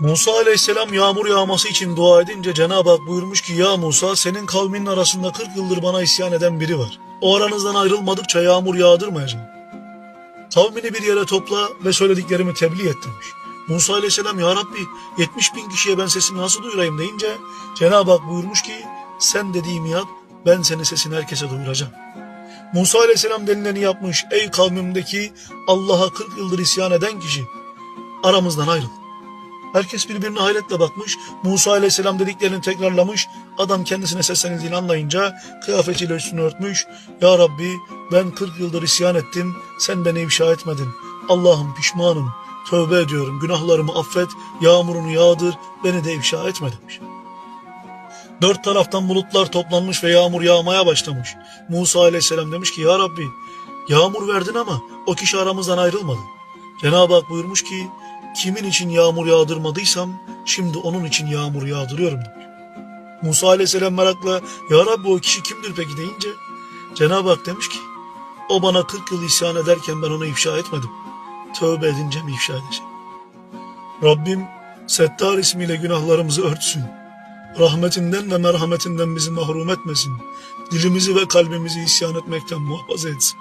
Musa aleyhisselam yağmur yağması için dua edince Cenab-ı Hak buyurmuş ki ya Musa senin kavminin arasında 40 yıldır bana isyan eden biri var. O aranızdan ayrılmadıkça yağmur yağdırmayacağım. Kavmini bir yere topla ve söylediklerimi tebliğ et demiş. Musa aleyhisselam ya Rabbi 70 bin kişiye ben sesimi nasıl duyurayım deyince Cenab-ı Hak buyurmuş ki sen dediğimi yap ben senin sesini herkese duyuracağım. Musa aleyhisselam denileni yapmış ey kavmimdeki Allah'a 40 yıldır isyan eden kişi aramızdan ayrıl. Herkes birbirine hayretle bakmış. Musa aleyhisselam dediklerini tekrarlamış. Adam kendisine seslenildiğini anlayınca kıyafetiyle üstünü örtmüş. Ya Rabbi ben 40 yıldır isyan ettim. Sen beni ifşa etmedin. Allah'ım pişmanım. Tövbe ediyorum. Günahlarımı affet. Yağmurunu yağdır. Beni de ifşa etme demiş. Dört taraftan bulutlar toplanmış ve yağmur yağmaya başlamış. Musa aleyhisselam demiş ki Ya Rabbi yağmur verdin ama o kişi aramızdan ayrılmadı. Cenab-ı Hak buyurmuş ki kimin için yağmur yağdırmadıysam şimdi onun için yağmur yağdırıyorum demiş. Musa aleyhisselam merakla Ya Rabbi o kişi kimdir peki deyince Cenab-ı Hak demiş ki o bana 40 yıl isyan ederken ben onu ifşa etmedim. Tövbe edince mi ifşa edeceğim? Rabbim Settar ismiyle günahlarımızı örtsün. Rahmetinden ve merhametinden bizi mahrum etmesin. Dilimizi ve kalbimizi isyan etmekten muhafaza etsin.